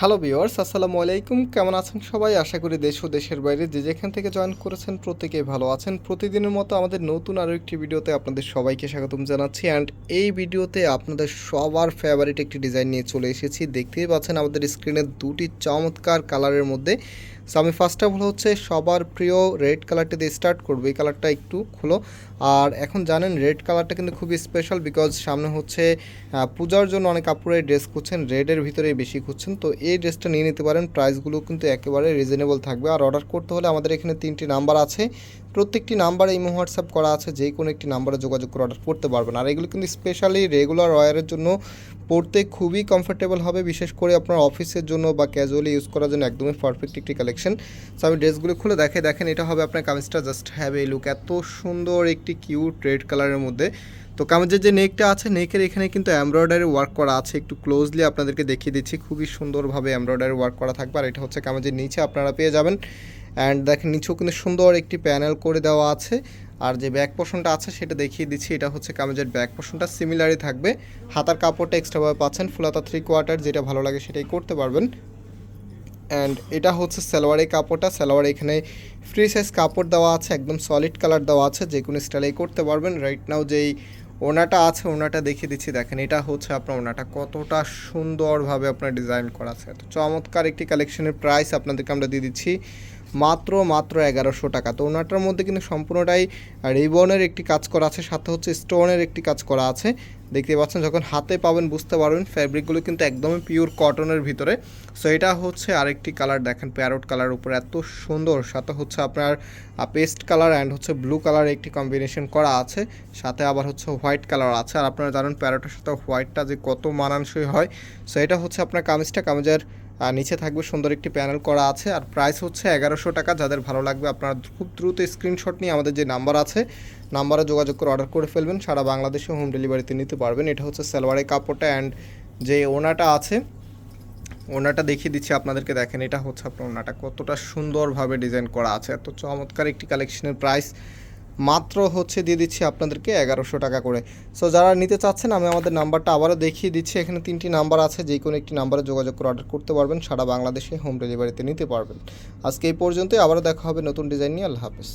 Hello viewers আসসালামু আলাইকুম। কেমন আছেন সবাই? আশা করি দেশ ও দেশের বাইরে যে যেখান থেকে জয়েন করেছেন প্রত্যেকেই ভালো আছেন। প্রতিদিনের মতো আমাদের নতুন আরও একটি ভিডিওতে আপনাদের সবাইকে স্বাগতম জানাচ্ছি। অ্যান্ড এই ভিডিওতে আপনাদের সবার ফেভারিট একটি ডিজাইন নিয়ে চলে এসেছি। দেখতেই পাচ্ছেন আমাদের স্ক্রিনে দুটি চমৎকার কালারের মধ্যে। সো আমি ফার্স্ট অফ অল হচ্ছে সবার প্রিয় রেড কালারটা দিয়ে স্টার্ট করব। এই কালারটা একটু খুলো। আর এখন জানেন রেড কালারটা কিন্তু খুবই স্পেশাল বিকজ সামনে হচ্ছে পূজার জন্য অনেক কাপড়ের ড্রেস খুঁজছেন। রেডের ভিতরেই বেশি খুঁজছেন। তো এই ড্রেসটা নিয়ে নিতে পারেন। প্রাইসগুলো কিন্তু একেবারে রিজনেবল থাকবে। আর অর্ডার করতে হলে আমাদের এখানে তিনটি নাম্বার আছে। প্রত্যেকটি নাম্বারে ইমো হোয়াটসঅ্যাপ করা আছে। যে কোনো একটি নাম্বারে যোগাযোগ করে অর্ডার করতে পারবেন। আর এগুলো কিন্তু স্পেশালি রেগুলার ওয়ারের জন্য পড়তে খুবই কমফোর্টেবল হবে। বিশেষ করে আপনার অফিসের জন্য বা ক্যাজুয়ালি ইউজ করার জন্য একদমই পারফেক্ট একটি কালেকশন সো আমি ড্রেসগুলো খুলে দেখে, দেখেন, এটা হবে আপনার কামিজটা জাস্ট হ্যাভ এই লুক এত সুন্দর একটি কিউট রেড কালারের মধ্যে। তো কামিজের যে নেকটা আছে, নেকের এখানে কিন্তু এমব্রয়ডারি ওয়ার্ক করা আছে। একটু ক্লোজলি আপনাদেরকে দেখিয়ে দিচ্ছি। খুবই সুন্দরভাবে এমব্রয়ডারি ওয়ার্ক করা থাকবে। আর এটা হচ্ছে কামিজের নিচে আপনারা পেয়ে যাবেন। অ্যান্ড দেখেন, নিচেও কিন্তু সুন্দর একটি প্যানেল করে দেওয়া আছে। আর যে ব্যাক পোর্শনটা আছে, সেটা দেখিয়ে দিচ্ছি। এটা হচ্ছে কামিজের ব্যাক পোর্শনটা সিমিলারই থাকবে। হাতার কাপড়টা এক্সট্রাভাবে পাচ্ছেন। ফুলাতা থ্রি কোয়ার্টার যেটা ভালো লাগে সেটাই করতে পারবেন। অ্যান্ড এটা হচ্ছে সালোয়ারের কাপড়টা। সালোয়ার এখানে ফ্রি সাইজ কাপড় দেওয়া আছে। একদম সলিড কালার দেওয়া আছে। যে কোনো স্টাইলেই করতে পারবেন। রাইট নাও যেই ওনাটা আছে, ওনাটা দেখিয়ে দিচ্ছি। দেখেন, এটা হচ্ছে আপনার ওনাটা। কতটা সুন্দরভাবে আপনার ডিজাইন করা আছে। তো চমৎকার একটি কালেকশনের প্রাইস আপনাদেরকে আমরা দিয়ে দিচ্ছি। মাত্র মাত্র এগারোশো টাকা। তো ওনাটার মধ্যে কিন্তু সম্পূর্ণটাই রিবনের একটি কাজ করা আছে, সাথে হচ্ছে স্টোনের একটি কাজ করা আছে। দেখতে পাচ্ছেন, যখন হাতে পাবেন বুঝতে পারবেন ফ্যাব্রিকগুলো কিন্তু একদমই পিওর কটনের ভিতরে। সো এটা হচ্ছে আরেকটি কালার দেখেন প্যারোট কালার উপর এত সুন্দর। সাথে হচ্ছে আপনার পেস্ট কালার অ্যান্ড হচ্ছে ব্লু কালার একটি কম্বিনেশন করা আছে। সাথে আবার হচ্ছে হোয়াইট কালার আছে। আর আপনারা জানেন প্যারোটের সাথে হোয়াইটটা যে কত মানানসই হয়। সো এটা হচ্ছে আপনার কামিজটা, কামিজের আর নিচে থাকবে সুন্দর একটি প্যানেল করা আছে আর প্রাইস হচ্ছে এগারোশো টাকা। যাদের ভালো লাগবে আপনারা খুব দ্রুত স্ক্রিনশট নিয়ে আমাদের যে নাম্বার আছে নাম্বারে যোগাযোগ করে অর্ডার করে ফেলবেন। সারা বাংলাদেশে হোম ডেলিভারিতে নিতে পারবেন। এটা হচ্ছে সালোয়ারের কাপড়টা অ্যান্ড যে ওনাটা আছে, ওনাটা দেখিয়ে দিচ্ছি আপনাদেরকে। দেখেন, এটা হচ্ছে আপনার ওনাটা কতটা সুন্দরভাবে ডিজাইন করা আছে। এত চমৎকার একটি কালেকশনের প্রাইস মাত্র হচ্ছে দিয়ে দিচ্ছি আপনাদেরকে এগারোশো টাকা করে। সো যারা নিতে চাচ্ছেন, আমি আমাদের নাম্বারটা আবারও দেখিয়ে দিচ্ছি। এখানে তিনটি নাম্বার আছে, যে কোনো একটি নাম্বারে যোগাযোগ করে অর্ডার করতে পারবেন, সারা বাংলাদেশে হোম ডেলিভারিতে নিতে পারবেন। আজকে এই পর্যন্তই, আবারও দেখা হবে নতুন ডিজাইন নিয়ে। আল্লাহ হাফেজ।